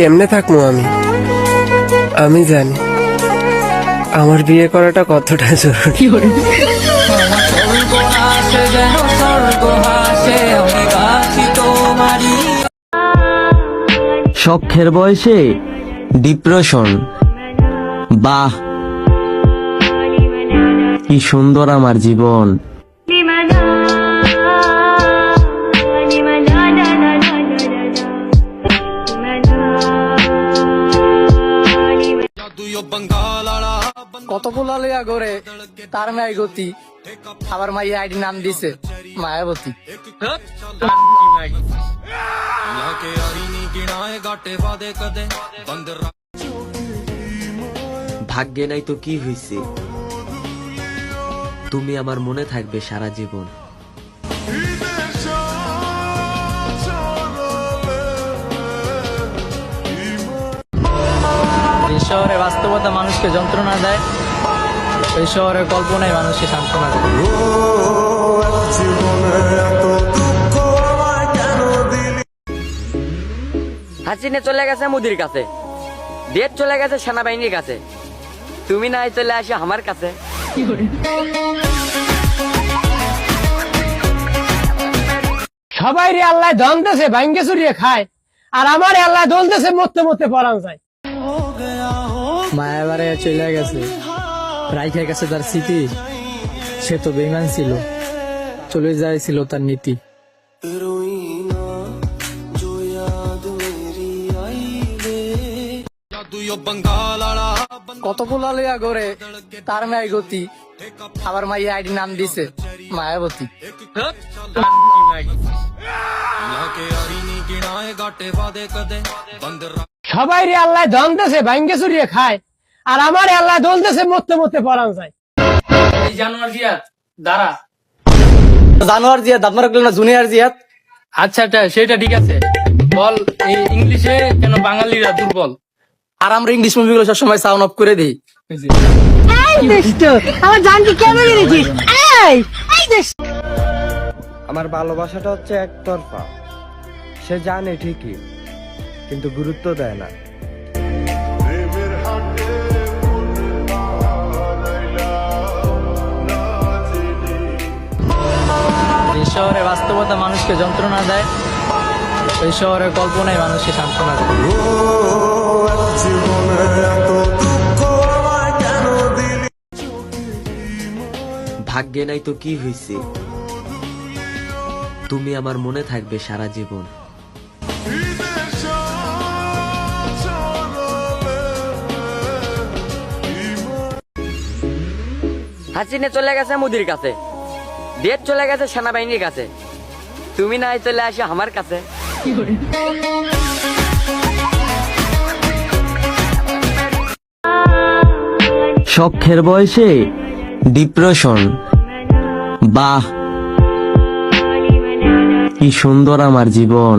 কেমনে থাকব আমি? আমি জানি। আমার বিয়ে করাটা কতটা জরুরি। শখের বয়সে ডিপ্রেশন। বাহ! কি সুন্দর আমার জীবন। কতগুলো লইয়া গড়ে তার মায় গতি। আবার মাই আইডি নাম দিছে মায়াবতী ভাগ্যে নাই তো কি হইছে? তুমি আমার মনে থাকবে সারা জীবন। শহরে বাস্তবতা মানুষকে যন্ত্রণা দেয়। এই শহরের কল্পনায় মানুষকে সান্ত্বনা হাসিনে চলে গেছে মুদির কাছে। দেশ চলে গেছে সেনাবাহিনীর কাছে। তুমি নাই চলে আসো আমার কাছে। সবাই রে আল্লাহ দেশে ভাঙ্গে চুরিয়ে খায়। আর আমার আল্লাহ দেশে মরতে মরতে পরান যায়। মায়াবারে চলে গেছে। রাইখে গেছে তার স্মৃতি সে তো বেইমান ছিল। চলে যাইছিল তার নীতি। কতগুলো লইয়া গড়ে তার মায় গতি আবার মাই আইডি নাম দিছে মায়াবতী। সবাই রে আল্লাহ ধন দেশে ভাঙ্গে চুরিয়ে খায়। আর আমার আল্লাহ দেশে মরতে মরতে পরান যায় এই জানোয়ার জিয়াদ দাঁড়া। জানোয়ার জিয়াদ আপনার না জুনিয়র জিয়াদ? আচ্ছা আচ্ছা সেটা ঠিক আছে। বল এই ইংলিশে কেন বাঙালিরা দুর্বল? আর আমরা ইংলিশ মুভিগুলো সবসময় সাউন্ড অফ করে দিই। আমার জানকে কেন মেরেছিস এই এই দেশ আমার ভালোবাসাটা হচ্ছে একতরফা। সে জানে ঠিকই কিন্তু গুরুত্ব দেয় না। এই শহরে বাস্তবতা মানুষকে যন্ত্রণা দেয় এই শহরের কল্পনায় মানুষকে সান্ত্বনা দেয়। ভাগ্যে নাই তো কি হইছে? তুমি আমার মনে থাকবে সারা জীবন। হাসিনে চলে গেছে মুদির কাছে। দেশ চলে গেছে, সেনাবাহিনীর কাছে। তুমি নাই চলে আসো আমার কাছে। শখের বয়সে ডিপ্রেশন। বাহ, কি সুন্দর আমার জীবন।